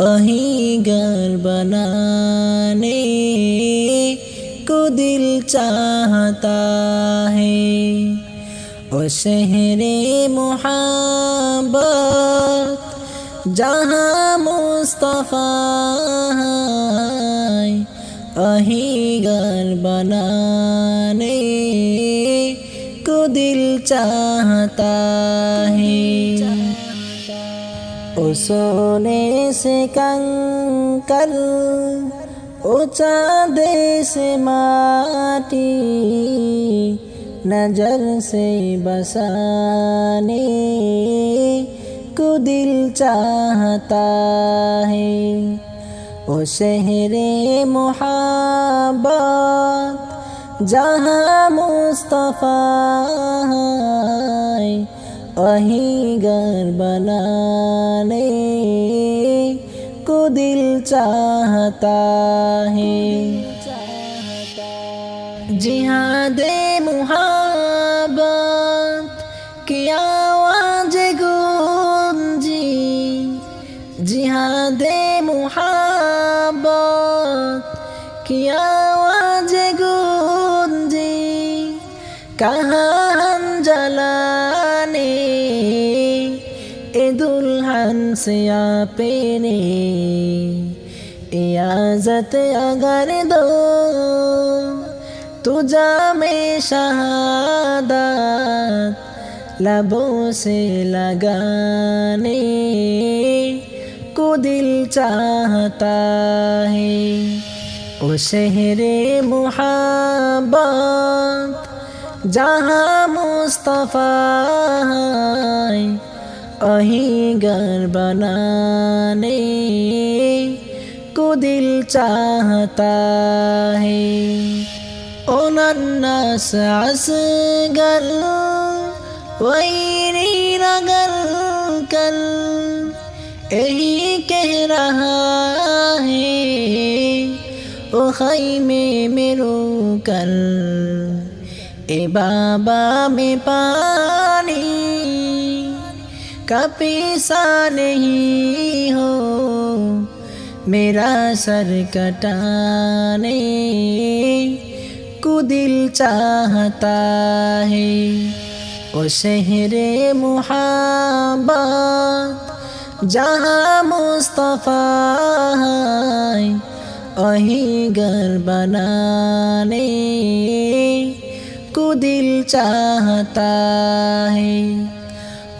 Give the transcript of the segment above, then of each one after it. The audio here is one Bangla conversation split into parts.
वहीं घर बनाने को दिल चाहता है ओ शहरे मोहब्बत जहाँ मुस्तफ़ा वहीं घर बनाने को दिल चाहता है ओ सोने से कंकल ও চাঁদেশে মাটি নজর সে বসানে কু দিল চাহতা হে ও শহরে মোহাবত জহা মুস্তফা अहिगर बनाने को दिल चाहता है जिहाद मुहाबत की आवाज गूंजी जिहाद मुहाबत की आवाज गूंजी कहाँ ঈদুল দুলহান সিয়া পেনে ইয়াজত আগার দো তুজা মে শাহাদাত লাবো সে লাগানে কো দিল চাহতা হে ও শহরে মুহাবাত জাহা মুস্তফা अहिगर बनाने को दिल चाहता है उनन्नस असगर वही नगर कर यही कह रहा है ओ खैमे मेरो कर ए बाबा में पानी का पैसा नहीं हो मेरा सर कटाने को दिल चाहता है ओ शहरे मुहाबा जहाँ मुस्तफ़ा वहीं घर बनाने को दिल चाहता है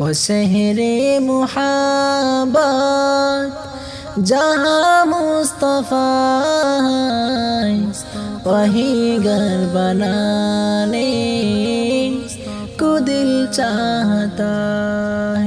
वो शहरे मुहाबत जहाँ मुस्तफ़ा वही घर बनाने को दिल चाहता